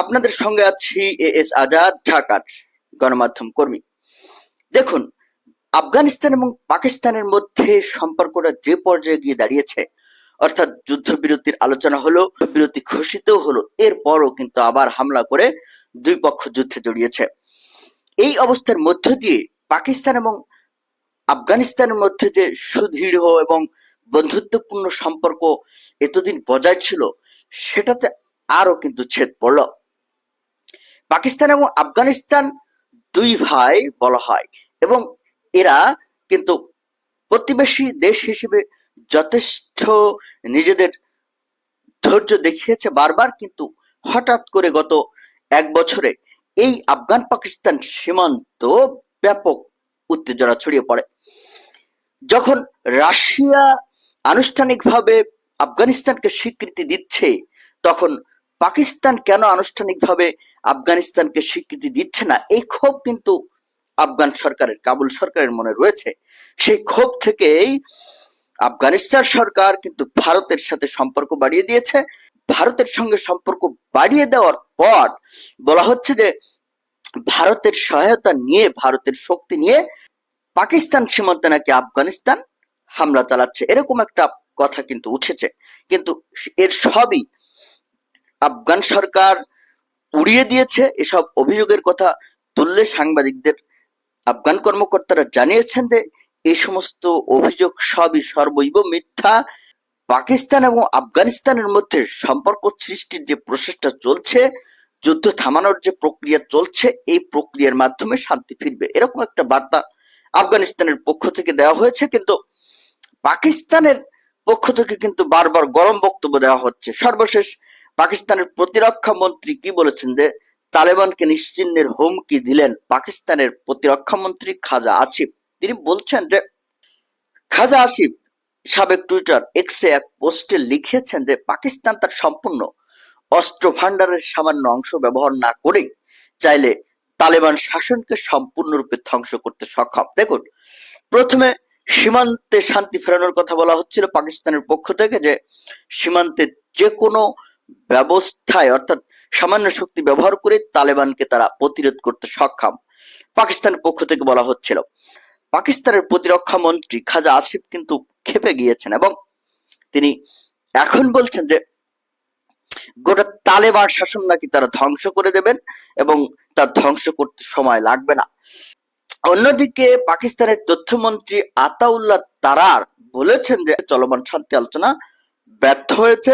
আপনাদের সঙ্গে আছি এ এস আজাদ, ঢাকার গণমাধ্যম কর্মী। দেখুন, আফগানিস্তান এবং পাকিস্তানের মধ্যে সম্পর্কটা যে পর্যায়ে গিয়ে দাঁড়িয়েছে, অর্থাৎ যুদ্ধবিরতির আলোচনা হলো বিরতি ঘোষিত হলো, এরপরও কিন্তু আবার হামলা করে দুই পক্ষ যুদ্ধে জড়িয়েছে। এই অবস্থার মধ্য দিয়ে পাকিস্তান এবং আফগানিস্তানের মধ্যে যে সুদৃঢ় এবং বন্ধুত্বপূর্ণ সম্পর্ক এতদিন বজায় ছিল, সেটাতে আরও কিন্তু ছেদ পড়ল। পাকিস্তান এবং আফগানিস্তান দুই ভাই বলা হয়। এবং এরা কিন্তু প্রতিবেশী দেশ হিসেবে যথেষ্ট নিজেদের ধৈর্য দেখিয়েছে বারবার, কিন্তু হঠাৎ করে গত এক বছরে এই আফগান পাকিস্তান সীমান্ত ব্যাপক উত্তেজনা ছড়িয়ে পড়ে। যখন রাশিয়া আনুষ্ঠানিকভাবে আফগানিস্তানকে স্বীকৃতি দিচ্ছে, তখন পাকিস্তান কেন আনুষ্ঠানিকভাবে আফগানিস্তানকে স্বীকৃতি দিচ্ছে না? এই ক্ষোভ কিন্তু আফগান সরকারের, কাবুল সরকারের মনে রয়েছে। সেই ক্ষোভ থেকেই আফগানিস্তান সরকার কিন্তু ভারতের সাথে সম্পর্ক বাড়িয়ে দিয়েছে। ভারতের সঙ্গে সম্পর্ক বাড়িয়ে দেওয়ার পর বলা হচ্ছে যে ভারতের সহায়তা নিয়ে, ভারতের শক্তি নিয়ে পাকিস্তান সীমান্তে নাকি আফগানিস্তান হামলা চালাচ্ছে। এরকম একটা কথা কিন্তু উঠেছে। কিন্তু এর সবই আফগান সরকার উড়িয়ে দিয়েছে এসব অভিযোগের কথা তুললে সাংবাদিকদের আফগান কর্মকর্তারা জানিয়েছেন যে এই সমস্ত অভিযোগ সবই সর্বৈব মিথ্যা। পাকিস্তান এবং আফগানিস্তানের মধ্যে সম্পর্ক সৃষ্টির যে প্রচেষ্টা চলছে, যুদ্ধ থামানোর যে প্রক্রিয়া চলছে, এই প্রক্রিয়ার মাধ্যমে শান্তি ফিরবে। এরকম একটা বার্তা আফগানিস্তানের পক্ষ থেকে দেওয়া হয়েছে, কিন্তু পাকিস্তানের পক্ষ থেকে কিন্তু বারবার গরম বক্তব্য দেওয়া হচ্ছে। সর্বশেষ পাকিস্তানের প্রতিরক্ষা মন্ত্রী কি বলেছেন যে, তালেবানকে নিশ্চিহ্নের হুমকি দিলেন পাকিস্তানের প্রতিরক্ষা মন্ত্রী খাজা আসিফ। তিনি বলছেন যে, খাজা আসিফ, সাবেক টুইটার এক্সে এক পোস্টে লিখেছেন যে, পাকিস্তান তার সম্পূর্ণ অস্ত্র ভান্ডারের সামান্য অংশ ব্যবহার না করেই চাইলে তালেবান শাসনকে সম্পূর্ণরূপে ধ্বংস করতে সক্ষম। দেখুন, প্রথমে সীমান্তে শান্তি ফেরানোর কথা বলা হচ্ছিল পাকিস্তানের পক্ষ থেকে যে, সীমান্তে যে কোনো ব্যবস্থায়, অর্থাৎ সামান্য শক্তি ব্যবহার করে তালেবানকে তারা প্রতিরোধ করতে সক্ষম। পাকিস্তানের পক্ষ থেকে বলা হচ্ছিল, পাকিস্তানের প্রতিরক্ষা মন্ত্রী খাজা আসিফ কিন্তু খেপে গিয়েছেন এবং তিনি এখন বলছেন যে, গোটা তালেবান শাসন নাকি তারা ধ্বংস করে দেবেন এবং তার ধ্বংস করতে সময় লাগবে না। অন্যদিকে পাকিস্তানের তথ্যমন্ত্রী আতাউল্লাহ তারার বলেছেন যে, চলমান শান্তি আলোচনা ব্যর্থ হয়েছে।